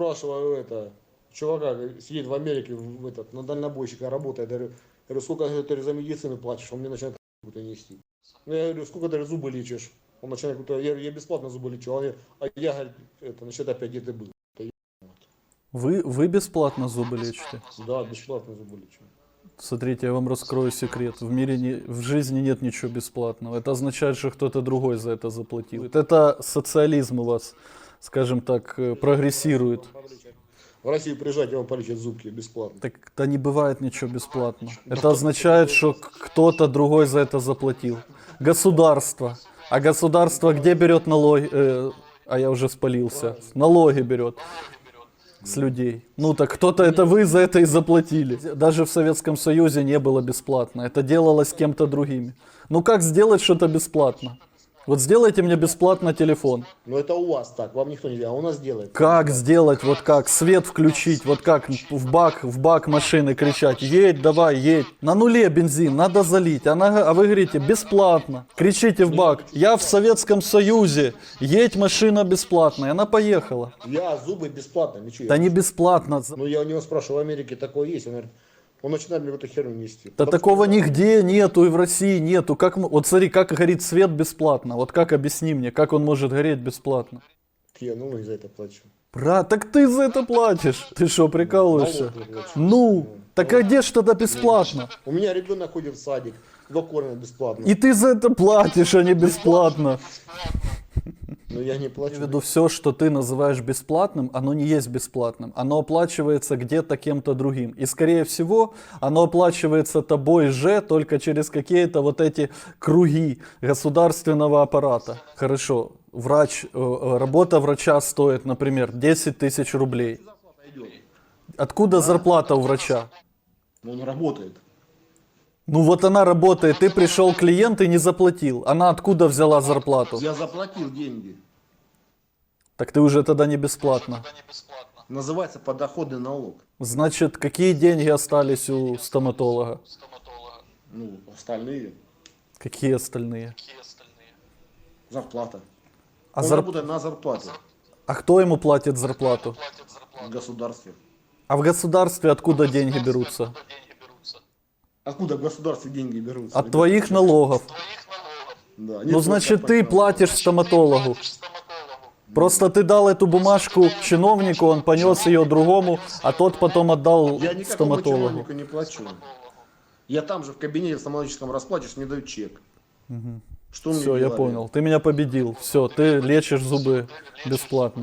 спрашиваю это, чувака сидит в Америке, в этот, на дальнобойщика работает, я говорю, я говорю, сколько говорю, ты за медицину платишь? Он мне начинает какую-то нести. Ну, Я говорю, сколько ты зубы лечишь? Он начинает какую-то, я, я бесплатно зубы лечу, а, а я, говорит, это, насчет опять где ты был? Вы, вы бесплатно зубы лечите? Да, бесплатно зубы лечу. Смотрите, я вам раскрою секрет. В мире, не, в жизни нет ничего бесплатного. Это означает, что кто-то другой за это заплатил. Это социализм у вас, скажем так, э, прогрессирует. В Россию приезжать, я вам полечат зубки бесплатно. Так да не бывает ничего бесплатно. Это означает, что кто-то другой за это заплатил. Государство. А государство где берет налоги? Э, а я уже спалился. Налоги берет с людей. Ну так кто-то это вы за это и заплатили. Даже в Советском Союзе не было бесплатно. Это делалось кем-то другими. Ну как сделать что-то бесплатно? Вот сделайте мне бесплатно телефон. Но это у вас так, вам никто не делает, а у нас делает. Как сделать, вот как, свет включить, вот как в бак, в бак машины кричать, едь, давай, едь. На нуле бензин, надо залить, она, а вы говорите, бесплатно. Кричите в бак, я в Советском Союзе, едь, машина бесплатная, она поехала. Я зубы бесплатно лечу. Да не бесплатно. Ну, я у него спрашиваю, в Америке такое есть? Он говорит, он начинает мне эту херню нести. Да такого нигде нету и в России нету. Как, мы- вот смотри, как горит свет бесплатно. Вот как объясни мне, как он может гореть бесплатно? Я ну и за это плачу. Брат, так ты за это платишь. Ты что, прикалываешься? Ну, так а где ж тогда бесплатно? У меня ребенок ходит в садик, его кормят бесплатно. И ты за это платишь, а не бесплатно. Но я не Я плачу. имею в виду, все, что ты называешь бесплатным, оно не есть бесплатным. Оно оплачивается где-то кем-то другим. И, скорее всего, оно оплачивается тобой же только через какие-то вот эти круги государственного аппарата. Хорошо, врач, э, э, работа врача стоит, например, 10 тысяч рублей. Откуда зарплата у врача? Но он работает. Ну вот она работает, ты пришел клиент и не заплатил. Она откуда взяла зарплату? Я заплатил деньги. Так ты уже тогда не бесплатно. Называется подоходный налог. Значит, какие деньги остались у стоматолога? Ну, остальные. Какие остальные? Зарплата. А, он зар- работает на зарплате а кто ему платит зарплату? в государстве. А в государстве откуда деньги берутся? Откуда в государстве деньги берутся? От твоих налогов. Да, нет, Ну, значит, ты понятно. платишь стоматологу. Просто ты дал эту бумажку чиновнику, он понес ее другому, а тот потом отдал Я никакому стоматологу. чиновнику не плачу. Я там же в кабинете стоматологическом расплачусь, мне дают чек. Что мне Все, я делали? понял. Ты меня победил. Все, ты лечишь зубы бесплатно.